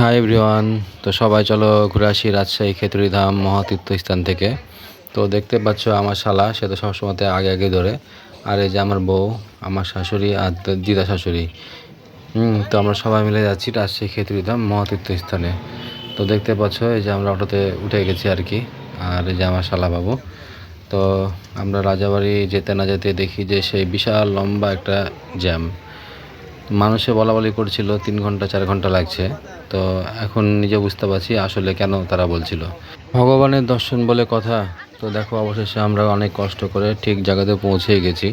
Hi everyone তো সবাই চলো ঘুরে আসি রাজশাহী খেতুরি ধাম মহাতীর্থ স্থান থেকে। তো দেখতে পাচ্ছ আমার শালা, সে তো সবসময় আগে আগে ধরে। আর এই যে আমার বউ, আমার শাশুড়ি আর দিদা শাশুড়ি। হুম, তো আমরা সবাই মিলে যাচ্ছি রাজশাহী খেতুরি ধাম মহাতীর্থ স্থানে। তো দেখতে পাচ্ছ এই যে আমরা অটোতে উঠে গেছি আর কি। আর এই যে আমার শালা বাবু। তো আমরা রাজাবাড়ি যেতে না যেতে দেখি যে সেই বিশাল লম্বা একটা জ্যাম। মানুষে বলা বলি করছিল, তিন ঘণ্টা, চার ঘণ্টা লাগছে। তো এখন নিজে বুঝতে পারছি আসলে কেন তারা বলছিল। ভগবানের দর্শন বলে কথা, তো দেখো অবশেষে আমরা অনেক কষ্ট করে ঠিক জায়গাতে পৌঁছে গেছি।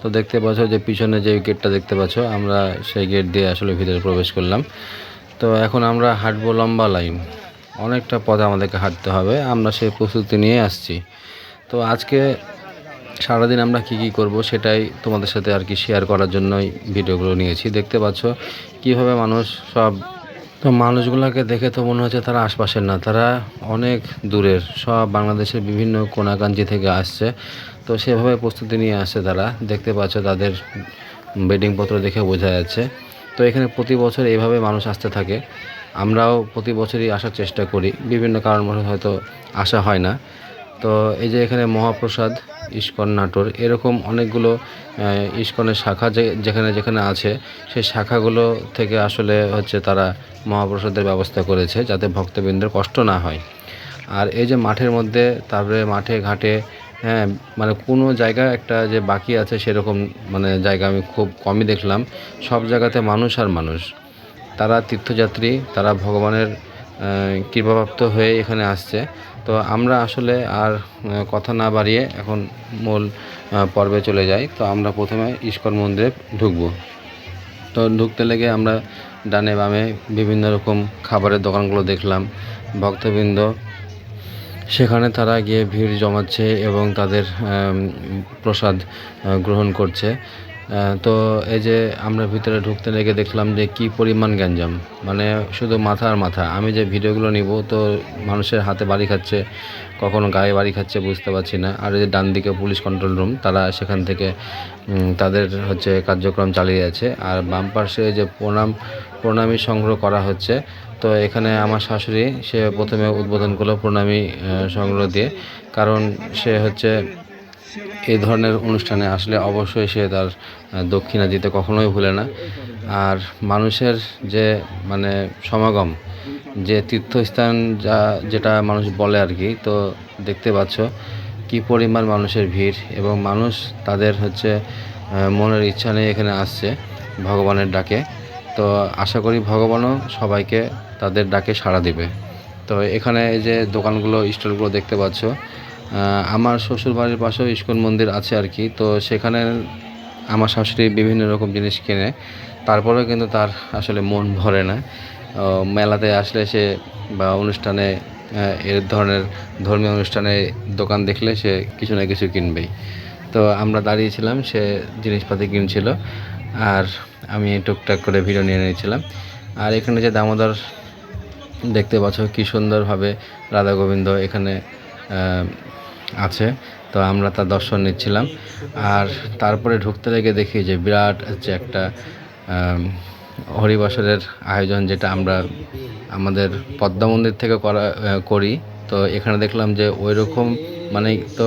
তো দেখতে পাচ্ছ যে পিছনে যে গেটটা দেখতে পাচ্ছ, আমরা সেই গেট দিয়ে আসলে ভিতরে প্রবেশ করলাম। তো এখন আমরা হাঁটবো লম্বা লাইন। অনেকটা পথে আমাদেরকে হাঁটতে হবে, আমরা সেই প্রস্তুতি নিয়ে আসছি। তো আজকে সারাদিন আমরা কি কি করব সেটাই তোমাদের সাথে আর কি শেয়ার করার জন্যই ভিডিওগুলো নিয়েছি। দেখতে পাচ্ছ কীভাবে মানুষ সব তো মানুষগুলোকে দেখে তো মনে হচ্ছে তারা আশপাশের না, তারা অনেক দূরের, সব বাংলাদেশের বিভিন্ন কোনাকাঞ্চি থেকে আসছে। তো সেভাবে প্রস্তুতি নিয়ে আসছে তারা। দেখতে পাচ্ছ তাদের বেডিংপত্র দেখে বোঝা যাচ্ছে। তো এখানে প্রতি বছর এইভাবে মানুষ আসতে থাকে। আমরাও প্রতি বছরই আসার চেষ্টা করি। বিভিন্ন কারণবশত হয়তো আসা হয় না। তো এই যে এখানে মহাপ্রসাদ, ইস্কন নাটোর, এরকম অনেকগুলো ইস্কনের শাখা যেখানে যেখানে আছে, সেই শাখাগুলো থেকে আসলে হচ্ছে তারা মহাপ্রসাদের ব্যবস্থা করেছে যাতে ভক্তবৃন্দের কষ্ট না হয়। আর এই যে মাঠের মধ্যে, তারপরে মাঠে, ঘাটে হ্যাঁ মানে কোনো জায়গায় একটা যে বাকি আছে সেরকম মানে জায়গা আমি খুব কমই দেখলাম। সব জায়গাতে মানুষ আর মানুষ। তারা তীর্থযাত্রী, তারা ভগবানের কৃপাপ্রাপ্ত হয়ে এখানে আসছে। তো আমরা আসলে আর কথা না বাড়িয়ে এখন মূল পর্বে চলে যাই। তো আমরা প্রথমে ইস্কন মন্দিরে ঢুকবো। তো ঢুকতে লেগে আমরা ডানে বামে বিভিন্ন রকম খাবারের দোকানগুলো দেখলাম। ভক্তবৃন্দ, সেখানে তারা গিয়ে ভিড় জমাচ্ছে এবং তাদের প্রসাদ গ্রহণ করছে। তো এই যে আমরা ভিতরে ঢুকতে লেগে দেখলাম যে কি পরিমাণ গ্যাঞ্জাম। মানে শুধু মাথা আর মাথা। আমি যে ভিডিওগুলো নিব, তো মানুষের হাতে বাড়ি খাচ্ছে, কখনো গায়ে বাড়ি খাচ্ছে বুঝতে পারছি না। আর এই যে ডান দিকে পুলিশ কন্ট্রোল রুম তারা সেখান থেকে তাদের হচ্ছে কার্যক্রম চালিয়ে যাচ্ছে। আর বাম পাশে যে প্রণাম, প্রণামী সংগ্রহ করা হচ্ছে, তো এখানে আমার শাশুড়ি, সে প্রথমে উদ্বোধন করল প্রণামী সংগ্রহ দিয়ে। কারণ সে হচ্ছে এই ধরনের অনুষ্ঠানে আসলে অবশ্যই সে তার দক্ষিণা দিতে কখনোই ভুলে না। আর মানুষের যে মানে সমাগম, যে তীর্থস্থান যা, যেটা মানুষ বলে আর কি, তো দেখতে পাচ্ছ কি পরিমাণ মানুষের ভিড় এবং মানুষ তাদের হচ্ছে মনের ইচ্ছা নিয়ে এখানে আসছে ভগবানের ডাকে। তো আশা করি ভগবানও সবাইকে তাদের ডাকে সাড়া দিবে। তো এখানে যে দোকানগুলো, স্টলগুলো দেখতে পাচ্ছ আমার শ্বশুর বাড়ির পাশেও ইস্কন মন্দির আছে আর কি। তো সেখানে আমার শাশুড়ি বিভিন্ন রকম জিনিস কেনে। তারপরেও কিন্তু তার আসলে মন ভরে না। মেলাতে আসলে সে বা অনুষ্ঠানে এর ধরনের ধর্মীয় অনুষ্ঠানে দোকান দেখলে সে কিছু না কিছু কিনবেই। তো আমরা দাঁড়িয়েছিলাম, সে জিনিসপাতি কিনছিল আর আমি টুকটাক করে ভিডিও নিয়ে নিয়েছিলাম। আর এখানে যে দামোদর দেখতে পাচ্ছ, কি সুন্দরভাবে রাধা গোবিন্দ এখানে আছে, তো আমরা তার দর্শন নিচ্ছিলাম। আর তারপরে ঢুকতে লেগে দেখি যে বিরাট হচ্ছে একটা হরিবাসরের আয়োজন যেটা আমরা আমাদের পদ্মা মন্দির থেকে করা করি। তো এখানে দেখলাম যে ওই রকম মানে তো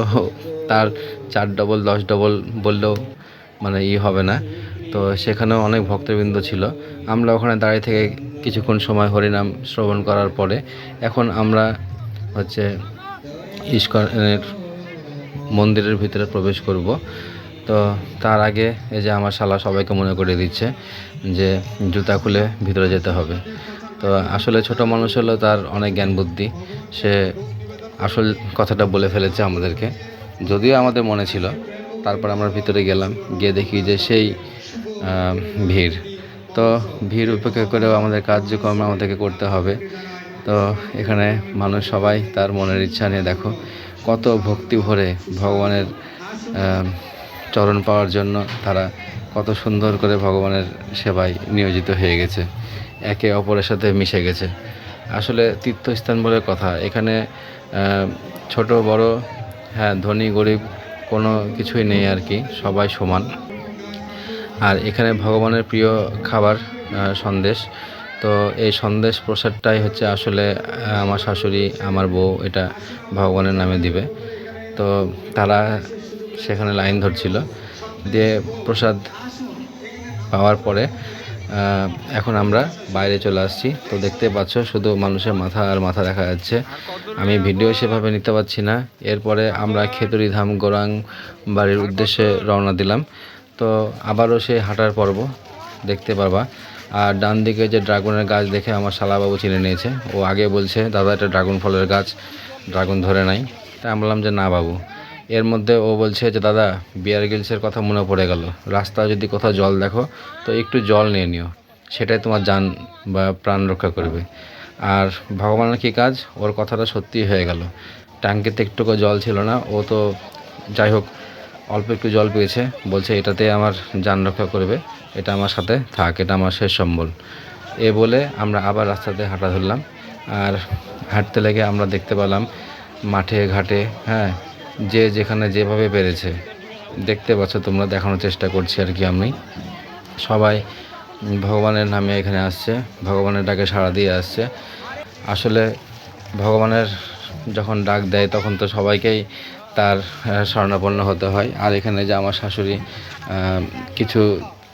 তার চার ডবল, দশ ডবল বললেও মানে ই হবে না। তো সেখানেও অনেক ভক্তবৃন্দ ছিল। আমরা ওখানে দাঁড়িয়ে থেকে কিছুক্ষণ সময় হরিনাম শ্রবণ করার পরে এখন আমরা হচ্ছে ইস্কনের মন্দিরের ভিতরে প্রবেশ করব। তো তার আগে এই যে আমার শালা সবাইকে মনে করে দিচ্ছে যে জুতা খুলে ভিতরে যেতে হবে। তো আসলে ছোট মানুষ হলো তার অনেক জ্ঞান বুদ্ধি। সে আসল কথাটা বলে ফেলেছে আমাদেরকে। যদিও আমাদের মনে ছিল। তারপর আমরা ভিতরে গেলাম, গিয়ে দেখি যে সেই ভিড়। তো ভিড় উপেক্ষা করেও আমাদের কার্যক্রম আমাদেরকে করতে হবে। তো এখানে মানুষ সবাই তার মনের ইচ্ছা নিয়ে দেখো, কত ভক্তি ভরে ভগবানের চরণ পাওয়ার জন্য তারা কত সুন্দর করে ভগবানের সেবায় নিয়োজিত হয়ে গেছে। একে অপরের সাথে মিশে গেছে। আসলে তীর্থস্থান বলে কথা। এখানে ছোট, বড় হ্যাঁ ধনী, গরিব কোনো কিছুই নেই আর কি, সবাই সমান। আর এখানে ভগবানের প্রিয় খাবার সন্দেশ। তো এই সন্দেশ প্রসাদটাই হচ্ছে আসলে আমার শাশুড়ি, আমার বউ এটা ভগবানের নামে দিবে। তো তারা সেখানে লাইন ধরছিল। দিয়ে প্রসাদ পাওয়ার পরে এখন আমরা বাইরে চলে আসছি। তো দেখতে পাচ্ছ শুধু মানুষের মাথা আর মাথা দেখা যাচ্ছে। আমি ভিডিও সেভাবে নিতে পারছি না। এরপরে আমরা খেতুরি ধাম গোরাং বাড়ির উদ্দেশ্যে রওনা দিলাম। তো আবারও সেই হাঁটার পর্ব, দেখতে পারবা। আর ডান দিকে যে ড্রাগনের গাছ দেখে আমার শালাবাবু চিনে নিয়েছে। ও আগে বলছে, দাদা, এটা ড্রাগন ফলের গাছ, ড্রাগন ধরে নাই। তাই আমি বললাম যে, না বাবু। এর মধ্যে ও বলছে যে, দাদা, বিয়ার গিলসের কথা মনে পড়ে গেল। রাস্তায় যদি কোথাও জল দেখো, তো একটু জল নিয়ে নিও। সেটাই তোমার যান বা প্রাণ রক্ষা করবে। আর ভগবানের কী কাজ? ওর কথাটা সত্যি হয়ে গেল। ট্যাঙ্কিতে একটুকু জল ছিল না। ও তো যাই হোক, অল্প একটু জল পেয়েছে। বলছে, এটাতে আমার যান রক্ষা করবে। এটা আমার সাথে থাক এটা আমার শেষ সম্বল। এ বলে আমরা আবার রাস্তাতে হাঁটা ধরলাম। আর হাঁটতে লেগে আমরা দেখতে পেলাম মাঠে ঘাটে হ্যাঁ যে যেখানে যেভাবে পেরেছে। দেখতে পাচ্ছ তোমরা দেখানোর চেষ্টা করছি আর কি আমি। সবাই ভগবানের নামে এখানে আসছে ভগবানের ডাকে সাড়া দিয়ে আসছে। আসলে ভগবানের যখন ডাক দেয় তখন তো সবাইকেই তার আহ, শরণাপন্ন হতে হয়। আর এখানে যে আমার শাশুড়ি কিছু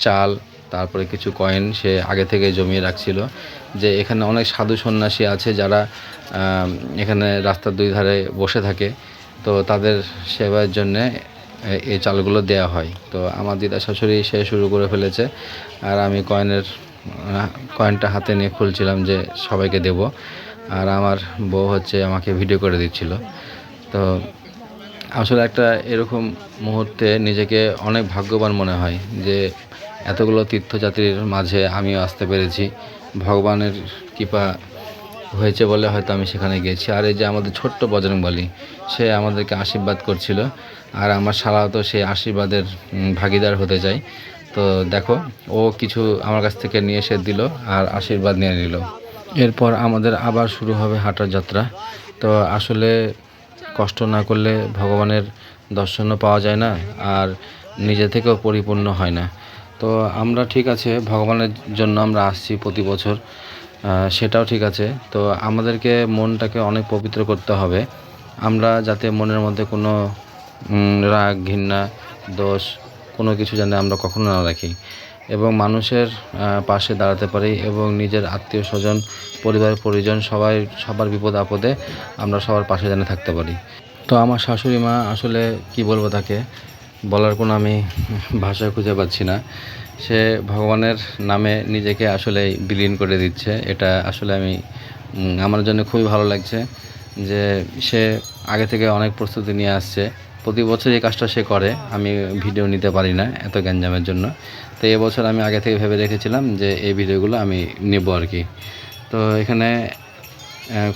চাল, তারপরে কিছু কয়েন সে আগে থেকে জমিয়ে রাখছিল। যে এখানে অনেক সাধু সন্ন্যাসী আছে যারা এখানে রাস্তার দুই ধারে বসে থাকে। তো তাদের সেবার জন্যে এই চালগুলো দেওয়া হয়। তো আমার দিদা শাশুড়ি সে শুরু করে ফেলেছে। আর আমি কয়েনের কয়েনটা হাতে নিয়ে খুলছিলাম যে সবাইকে দেব। আর আমার বউ হচ্ছে আমাকে ভিডিও করে দিচ্ছিল। তো আসলে একটা এরকম মুহূর্তে নিজেকে অনেক ভাগ্যবান মনে হয় যে এতগুলো তীর্থযাত্রীর মাঝে আমিও আসতে পেরেছি। ভগবানের কৃপা হয়েছে বলে হয়তো আমি সেখানে গেছি। আর এই যে আমাদের ছোট্ট বজরংবলী, সে আমাদেরকে আশীর্বাদ করছিল। আর আমার শালাও তো সেই আশীর্বাদের ভাগিদার হতে চাই। তো দেখো, ও কিছু আমার কাছ থেকে নিয়ে এসে দিল আর আশীর্বাদ নিয়ে নিল। এরপর আমাদের আবার শুরু হবে হাঁটার যাত্রা। তো আসলে কষ্ট না করলে ভগবানের দর্শনও পাওয়া যায় না আর নিজে থেকেও পরিপূর্ণ হয় না। তো আমরা ঠিক আছে, ভগবানের জন্য আমরা আসছি প্রতি বছর সেটাও ঠিক আছে। তো আমাদেরকে মনটাকে অনেক পবিত্র করতে হবে। আমরা যাতে মনের মধ্যে কোনো রাগ, ঘৃণা, দোষ, কোনো কিছু যেন আমরা কখনো না রাখি। এবং মানুষের পাশে দাঁড়াতে পারি এবং নিজের আত্মীয় স্বজন, পরিবার, পরিজন সবাই, সবার বিপদ আপদে আমরা সবার পাশে যেন থাকতে পারি। তো আমার শাশুড়ি মা আসলে কি বলব তাকে? বলার কোনো আমি ভাষা খুঁজে পাচ্ছি না। সে ভগবানের নামে নিজেকে আসলে বিলীন করে দিচ্ছে। এটা আসলে আমি আমার জন্য খুবই ভালো লাগছে যে সে আগে থেকে অনেক প্রস্তুতি নিয়ে আসছে। প্রতি বছর এই কাজটা সে করে। আমি ভিডিও নিতে পারি না এত গ্যাঞ্জামের জন্য। তো এবছর আমি আগে থেকে ভেবে রেখেছিলাম যে এই ভিডিওগুলো আমি নেব আর কি। তো এখানে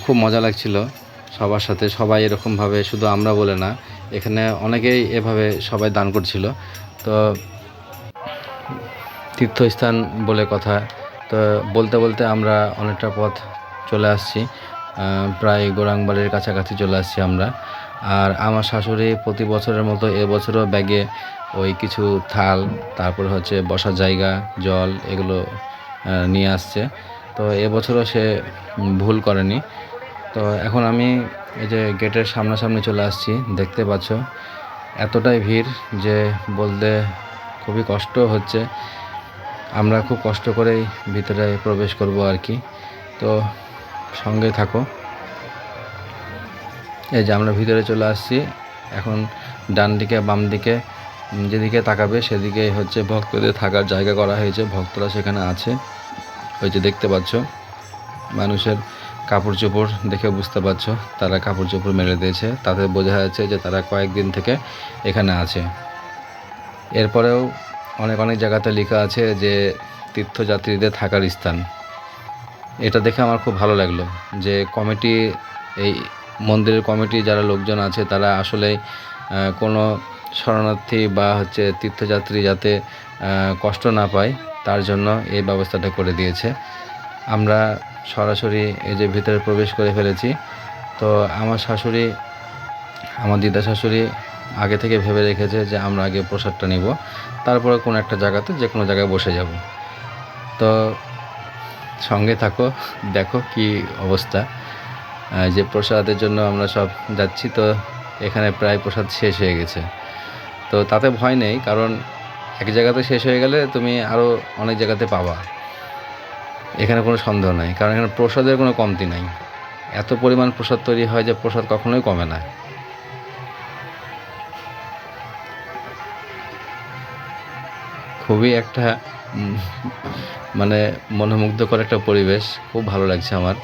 খুব মজা লাগছিল সবার সাথে। সবাই এরকমভাবে শুধু আমরা বলে না এখানে অনেকেই এভাবে সবাই দান করছিল। তো তীর্থস্থান বলে কথা। তো বলতে বলতে আমরা অনেকটা পথ চলে আসছি। প্রায় গোরাংবাড়ির কাছাকাছি চলে আসছি আমরা। আর আমার শাশুড়ি প্রতি বছরের মতো এবছরও ব্যাগে ওই কিছু থাল, তারপর হচ্ছে বসার জায়গা, জল এগুলো নিয়ে আসছে। তো এবছরও সে ভুল করেনি। তো এখন আমি এই যে গেটের সামনাসামনি চলে আসছি, দেখতে পাচ্ছ। এতটাই ভিড় যে বলতে খুবই কষ্ট হচ্ছে। আমরা খুব কষ্ট করেই ভিতরে প্রবেশ করব আর কি। তো সঙ্গে থাকো। এই যে আমরা ভিতরে চলে আসছি। এখন ডান দিকে, বাম দিকে যেদিকে তাকাবে সেদিকে হচ্ছে ভক্তদের থাকার জায়গা করা হয়েছে। ভক্তরা সেখানে আছে। ওই যে দেখতে পাচ্ছ, মানুষের কাপড় চোপড় দেখে বুঝতে পারছ, তারা কাপড় চোপড় মেলে দিয়েছে। তাতে বোঝা যাচ্ছে যে তারা কয়েকদিন থেকে এখানে আছে। এরপরেও অনেক অনেক জায়গাতে লেখা আছে যে তীর্থযাত্রীদের থাকার স্থান। এটা দেখে আমার খুব ভালো লাগল যে কমিটি, এই মন্দিরের কমিটি যারা লোকজন আছে, তারা আসলে কোনো শরণার্থী বা হচ্ছে তীর্থযাত্রী যাতে কষ্ট না পায়, তার জন্য এই ব্যবস্থাটা করে দিয়েছে। আমরা সরাসরি এই যে ভিতরে প্রবেশ করে ফেলেছি। তো আমার শাশুড়ি, আমার দিদা শাশুড়ি আগে থেকে ভেবে রেখেছে যে আমরা আগে প্রসাদটা নিব, তারপরে কোনো একটা জায়গাতে যে কোনো জায়গায় বসে যাব। তো সঙ্গে থাকো, দেখো কি অবস্থা। যে প্রসাদের জন্য আমরা সব যাচ্ছি, তো এখানে প্রায় প্রসাদ শেষ হয়ে গেছে। তো তাতে ভয় নেই, কারণ এক জায়গাতে শেষ হয়ে গেলে তুমি আরও অনেক জায়গাতে পাবা। এখানে কোনো সন্দেহ নাই, কারণ এখানে প্রসাদের কোনো কমতি নাই। এত পরিমাণ প্রসাদ তৈরি হয় যে প্রসাদ কখনোই কমে না। খুবই একটা মানে মনোমুগ্ধকর একটা পরিবেশ, খুব ভালো লাগছে আমার।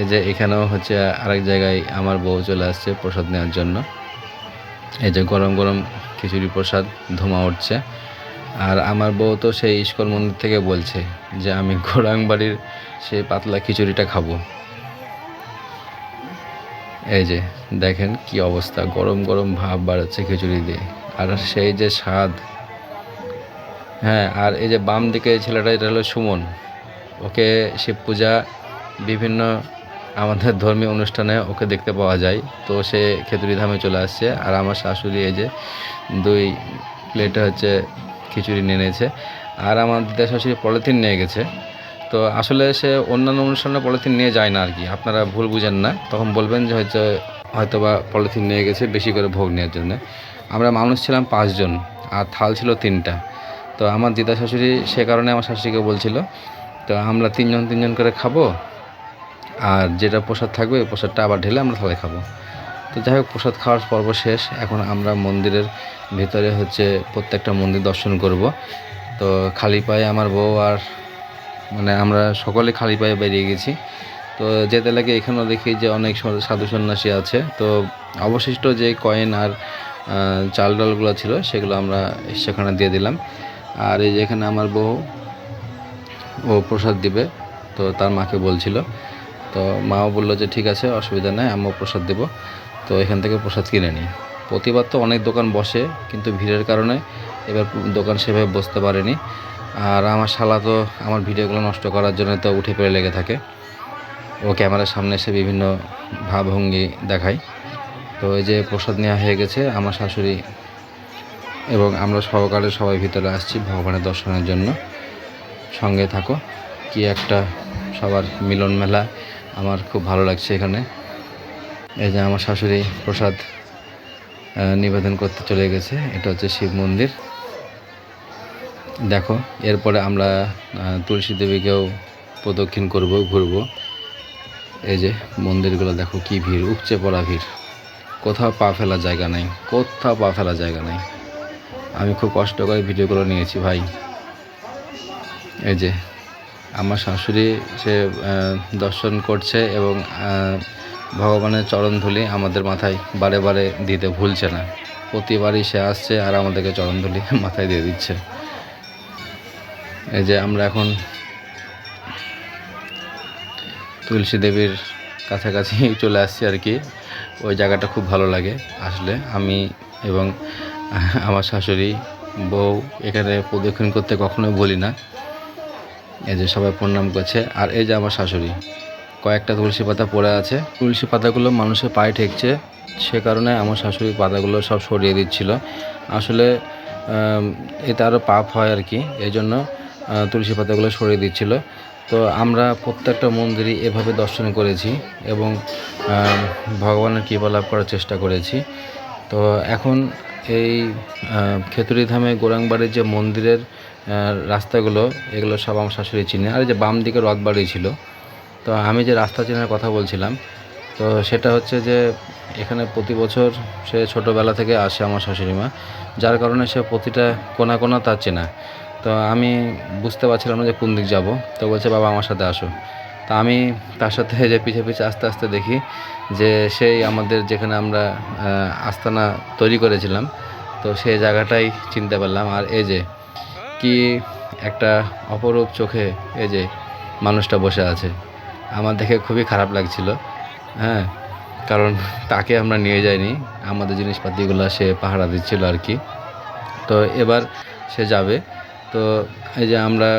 এই যে এখানেও হচ্ছে আরেক জায়গায় আমার বউ চলে আসছে প্রসাদ নেওয়ার জন্য। এই যে গরম গরম খিচুড়ি প্রসাদ, ধোঁয়া উঠছে। আর আমার বউ তো সেই ইস্কন মন্দির থেকে বলছে যে আমি গোরাংবাড়ির সেই পাতলা খিচুড়িটা খাব। এই যে, দেখেন কি অবস্থা, গরম গরম ভাব বাড়াচ্ছে খিচুড়ি দিয়ে। আর সেই যে স্বাদ। হ্যাঁ আর এই যে বাম দিকে ছেলেটা, এটা হলো সুমন। ওকে শিব পূজা বিভিন্ন আমাদের ধর্মীয় অনুষ্ঠানে ওকে দেখতে পাওয়া যায়। তো সে খেতুরি ধামে চলে আসছে। আর আমার শাশুড়ি এই যে দুই প্লেটে হচ্ছে খিচুড়ি নিয়ে নিয়েছে। আর আমার দিদা শাশুড়ি পলিথিন নিয়ে গেছে। তো আসলে সে অন্যান্য অনুষ্ঠানে পলিথিন নিয়ে যায় না আর কি। আপনারা ভুল বুঝেন না। তখন বলবেন যে হয়তো হয়তো বা পলিথিন নিয়ে গেছে বেশি করে ভোগ নেওয়ার জন্য। আমরা মানুষ ছিলাম পাঁচজন আর থাল ছিল তিনটা। তো আমার দিদা শাশুড়ি সে কারণে আমার শাশুড়িকে বলছিল, তো আমরা তিনজন তিনজন করে খাব, আর যেটা প্রসাদ থাকবে ওই প্রসাদটা আবার ঢেলে আমরা সবাই খাব। তো যাই হোক, প্রসাদ খাওয়ার পর্ব শেষ। এখন আমরা মন্দিরের ভিতরে হচ্ছে প্রত্যেকটা মন্দির দর্শন করব। তো খালি পায়ে আমার বউ আর মানে আমরা সকলে খালি পায়ে বেরিয়ে গেছি। তো যেতে লাগে এখানেও দেখি যে অনেক সাধু সন্ন্যাসী আছে। তো অবশিষ্ট যে কয়েন আর চাল ডালগুলো ছিল সেগুলো আমরা সেখানে দিয়ে দিলাম। আর এই যে এখানে আমার বউ, ও প্রসাদ দিবে। তো তার মাকে বলছিল। তো মাও বলল যে ঠিক আছে, অসুবিধা নেই, আমিও প্রসাদ দেবো। তো এখান থেকে প্রসাদ কিনে নিই। প্রতিবার তো অনেক দোকান বসে, কিন্তু ভিড়ের কারণে এবার দোকান সেভাবে বসতে পারেনি। আর আমার শালা তো আমার ভিডিওগুলো নষ্ট করার জন্য তো উঠে পড়ে লেগে থাকে। ও ক্যামেরার সামনে এসে বিভিন্ন ভাবভঙ্গি দেখায়। তো এই যে প্রসাদ নেওয়া হয়ে গেছে আমার শাশুড়ি এবং আমরা সহকারে সবাই ভিতরে আসছি ভগবানের দর্শনের জন্য। সঙ্গে থাকো, কি একটা সবার মিলন মেলা আমার খুব ভালো লাগছে এখানে। এই যে আমার শাশুড়ি প্রসাদ নিবেদন করতে চলে গেছে। এটা হচ্ছে শিব মন্দির। দেখো, এরপরে আমরা তুলসী দেবীকেও প্রদক্ষিণ করব, ঘুরব। এই যে মন্দিরগুলো দেখো কি ভিড়, উপচে পড়া ভিড়। কোথাও পা ফেলার জায়গা নেই, কোথাও পা ফেলার জায়গা নেই। আমি খুব কষ্ট করে ভিডিওগুলো নিয়েছি ভাই। এই যে আমার শাশুড়ি, সে দর্শন করছে এবং ভগবানের চরণ ধুলি আমাদের মাথায় বারে বারে দিতে ভুলছে না। প্রতিবারই সে আসছে আর আমাদেরকে চরণ ধুলি মাথায় দিয়ে দিচ্ছে। এই যে আমরা এখন তুলসী দেবীর কাছাকাছি চলে আসছি আর কি। ওই জায়গাটা খুব ভালো লাগে আসলে। আমি এবং আমার শাশুড়ি, বউ এখানে প্রদক্ষিণ করতে কখনোই বলি না। এই যে সবাই প্রণাম করছে। আর এই যে আমার শাশুড়ি কয়েকটা তুলসী পাতা পড়ে আছে। তুলসী পাতাগুলো মানুষের পায়ে ঠেকছে। সে কারণে আমার শাশুড়ি পাতাগুলো সব সরিয়ে দিচ্ছিল। আসলে এতে আরও পাপ হয় আর কি এই জন্য তুলসী পাতাগুলো সরিয়ে দিচ্ছিল। তো আমরা প্রত্যেকটা মন্দিরই এভাবে দর্শন করেছি এবং ভগবানের কৃপা লাভ করার চেষ্টা করেছি। তো এখন এই খেতুরি ধামে গোরাংবাড়ির যে মন্দিরের রাস্তাগুলো, এগুলো সব আমার শাশুড়ি চিনে। আর যে বাম দিকে রথবাড়ি ছিল তো আমি যে রাস্তা চেনার কথা বলছিলাম, তো সেটা হচ্ছে যে এখানে প্রতি বছর সে ছোটোবেলা থেকে আসে আমার শাশুড়ি মা যার কারণে সে প্রতিটা কোনা কোনা তার চেনা। তো আমি বুঝতে পারছিলাম না যে কোন দিক যাব, তো বলছে, বাবা, আমার সাথে আসো। তা আমি তার সাথে যে পিছে পিছে আস্তে আস্তে দেখি যে সেই আমাদের যেখানে আমরা আস্তানা তৈরি করেছিলাম, তো সেই জায়গাটাই চিনতে পারলাম। আর এই যে কি একটা অপরূপ চোখে এই যে মানুষটা বসে আছে। আমার দেখে খুবই খারাপ লাগছিল হ্যাঁ কারণ তাকে আমরা নিয়ে যাইনি, আমাদের জিনিসপাতিগুলো সে পাহারা দিচ্ছিল আর কি। তো এবার সে যাবে, তো এই যে আমরা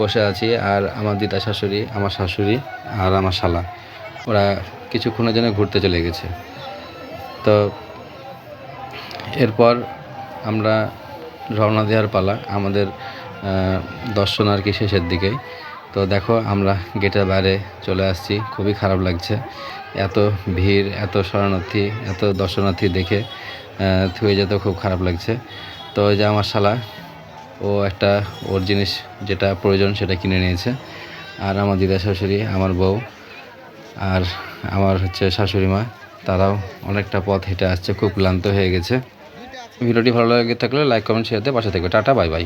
বসে আছি আর আমার দিদা শাশুড়ি, আমার শাশুড়ি আর আমার শালা, ওরা কিছুক্ষণের জন্য ঘুরতে চলে গেছে। তো এরপর আমরা রওনা দেওয়ার পালা, আমাদের দর্শন আর কি শেষের দিকেই। তো দেখো, আমরা গেটের বাইরে চলে আসছি। খুবই খারাপ লাগছে। এত ভিড়, এত শরণার্থী, এত দর্শনার্থী দেখে থুয়ে যেতে খুব খারাপ লাগছে। তো যে আমার শালা, ও একটা, ওর জিনিস যেটা প্রয়োজন সেটা কিনে নিয়েছে। আর আমার দিদা শাশুড়ি, আমার বউ, আর আমার হচ্ছে শাশুড়ি মা, তারাও অনেকটা পথ হেঁটে আসছে, খুব ক্লান্ত হয়ে গেছে। ভিডিওটি ভালো লাগে থাকলে লাইক কমেন্ট শেয়ার দিয়ে পাশে থাকবে। Tata bye bye